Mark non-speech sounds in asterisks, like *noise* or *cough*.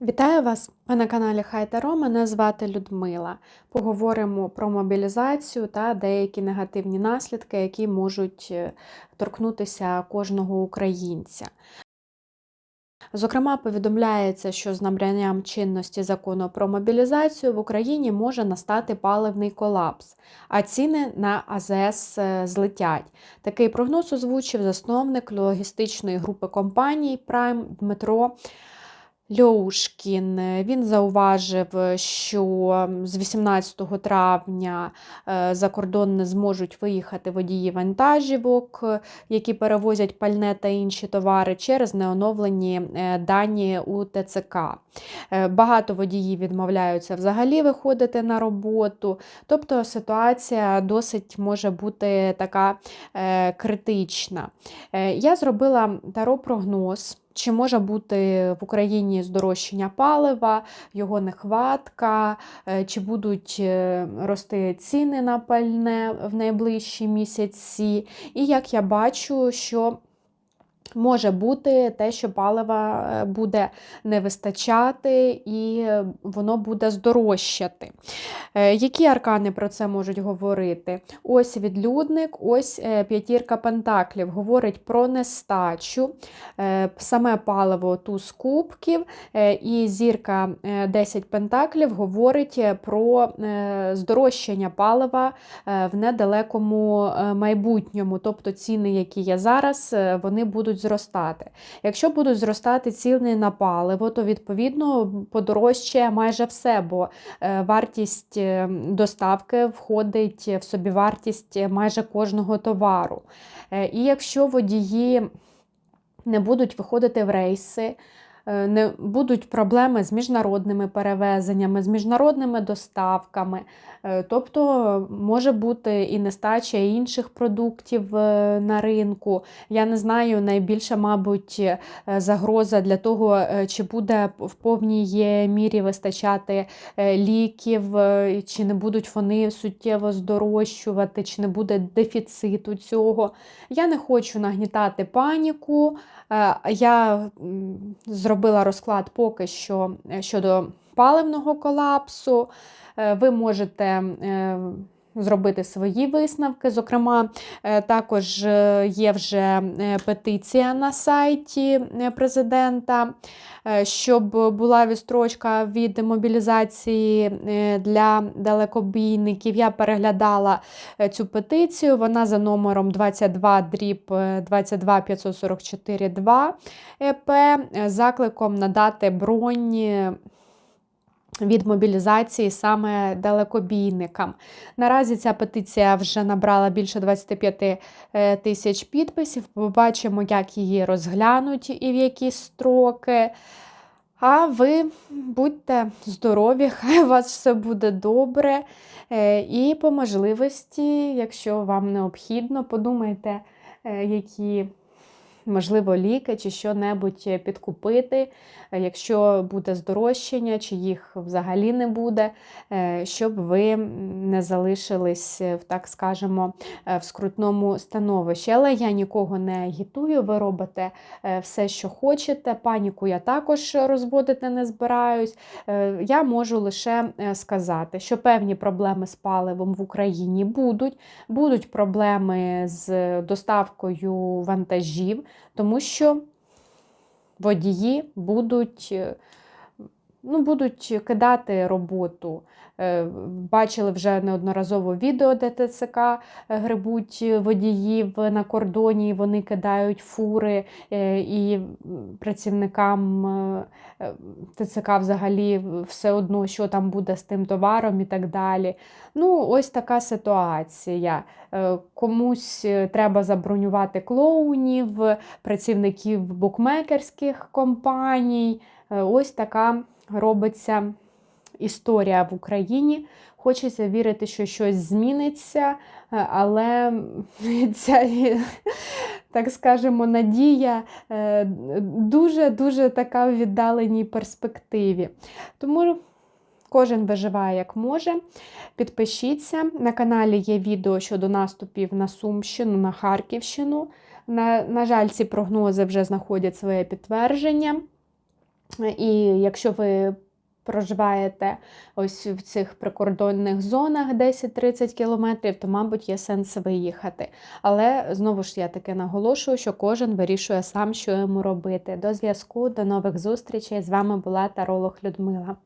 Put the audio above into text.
Вітаю вас! Ви на каналі Хайтаро. Мене звати Людмила. Поговоримо про мобілізацію та деякі негативні наслідки, які можуть е, торкнутися кожного українця. Зокрема, повідомляється, що з набранням чинності закону про мобілізацію в Україні може настати паливний колапс, а ціни на АЗС е, злетять. Такий прогноз озвучив засновник логістичної групи компаній Prime Дмитро. Льоушкін він зауважив, що з 18 травня е, за кордон не зможуть виїхати водії вантажівок, які перевозять пальне та інші товари через неоновлені е, дані у ТЦК. Е, багато водіїв відмовляються взагалі виходити на роботу, тобто ситуація досить може бути така критична. Я зробила таро прогноз. Чи може бути в Україні здорожчання палива, його нехватка, е, чи будуть е, рости ціни на пальне в найближчі місяці? І як я бачу, що Може бути те, що палива е, буде не вистачати і воно буде здорожчати. Е, які аркани про це можуть говорити? Ось відлюдник, ось е, п'ятірка пентаклів говорить про нестачу, саме паливо туз кубків, і зірка 10 пентаклів говорить про здорожчання палива в недалекому майбутньому. Тобто ціни, які є зараз, вони будуть зростати. Якщо будуть зростати ціни на паливо, то відповідно подорожчає майже все, бо е, вартість е, доставки входить в собівартість майже кожного товару. Е, і якщо водії не будуть виходити в рейси, не будуть проблеми з міжнародними перевезеннями, з міжнародними доставками. Е, тобто може бути і нестача інших продуктів е, на ринку. Я не знаю, найбільша, мабуть, загроза для того, чи буде в повній мірі вистачати ліків, чи не будуть вони суттєво здорожчувати, чи не буде дефіциту цього. Я не хочу нагнітати паніку. Я зробила розклад поки що е, щодо паливного колапсу. Е, ви можете е, зробити свої висновки. Зокрема, також є вже петиція на сайті президента. Е, щоб була відстрочка від мобілізації е, для далекобійників. Я переглядала е, цю петицію, вона за номером 22 дріб 22 544 2 ЕП закликом надати бронь від мобілізації саме далекобійникам. Наразі ця петиція вже набрала більше 25 е, тисяч підписів. Побачимо, як її розглянуть і в які строки. А ви будьте здорові, *laughs* хай у вас все буде добре. Е, і по можливості, якщо вам необхідно, подумайте, е, які можливо, ліки чи що-небудь підкупити, е, якщо буде здорожчання, чи їх взагалі не буде, е, щоб ви не залишились, так скажемо, е, в скрутному становищі. Але я нікого не агітую, ви робите все, що хочете. Паніку я також розводити не збираюсь. Я можу лише сказати, що певні проблеми з паливом в Україні будуть, будуть проблеми з доставкою вантажів тому що водії будуть е, ну, будуть кидати роботу. Е, бачили вже неодноразово відео, де ТЦК е, грибуть водіїв на кордоні, вони кидають фури і працівникам ТЦК взагалі все одно, що там буде з тим товаром і так далі. Ну, ось така ситуація. Комусь треба забронювати клоунів, працівників букмекерських компаній. Ось така робиться історія в Україні. Хочеться вірити, що щось зміниться, але *laughs* ця, так скажемо, надія дуже-дуже така в віддаленій перспективі. Тому кожен виживає як може. Підпишіться. На каналі є відео щодо наступів на Сумщину, на Харківщину. На, На жаль, ці прогнози вже знаходять своє підтвердження. І якщо ви проживаєте ось в цих прикордонних зонах 10-30 кілометрів, то, мабуть, є сенс виїхати. Але знову ж я таки наголошую, що кожен вирішує сам, що йому робити. До зв'язку, до нових зустрічей. З вами була Таролог Людмила.